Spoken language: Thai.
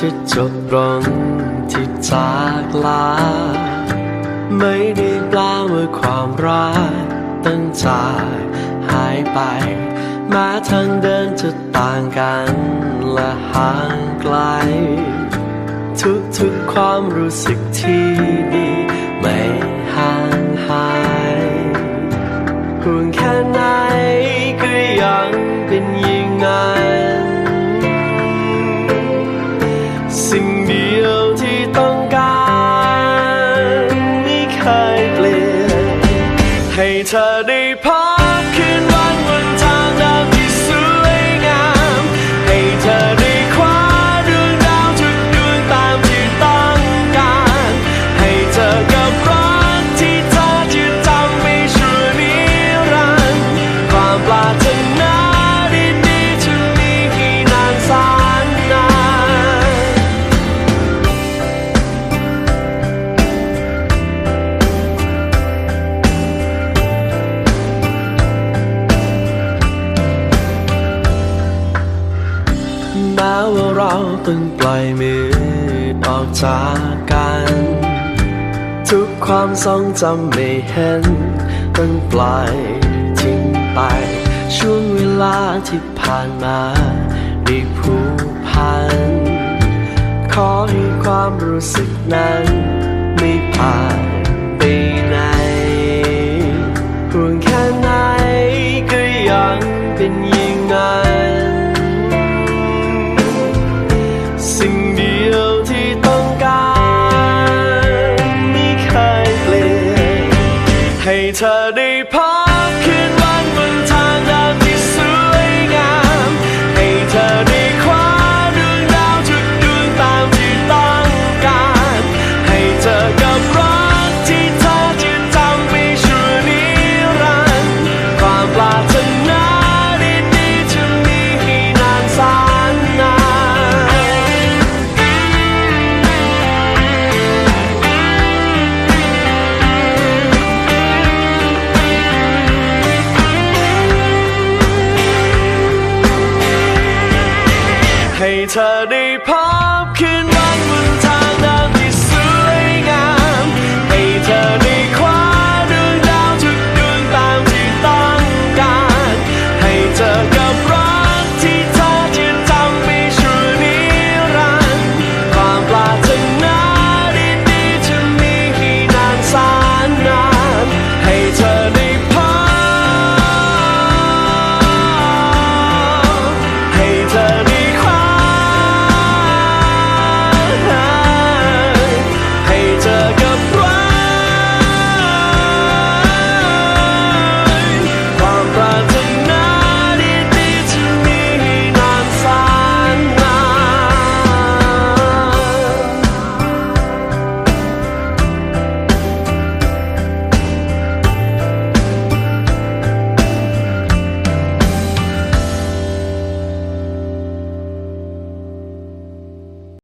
จะจบลงที่จากลา ไม่ได้แปลว่าความรักตั้งจากหายไปแม้ทางเดินจะต่างกันและห่างไกล ทุกๆความรู้สึกที่ดี เธอได้พัก เราต้องปล่อยมือออกจากกัน ทุกความทรงจำไม่เห็น ต้องปล่อยทิ้งไป ช่วงเวลาที่ผ่านมาได้ผูกพัน ขอให้ความรู้สึกนั้น ไม่ผ่านไปไหนห่วงแค่ไหนก็ยังเป็นอย่างนั้น เธอได้พัก ให้เธอได้พบขึ้น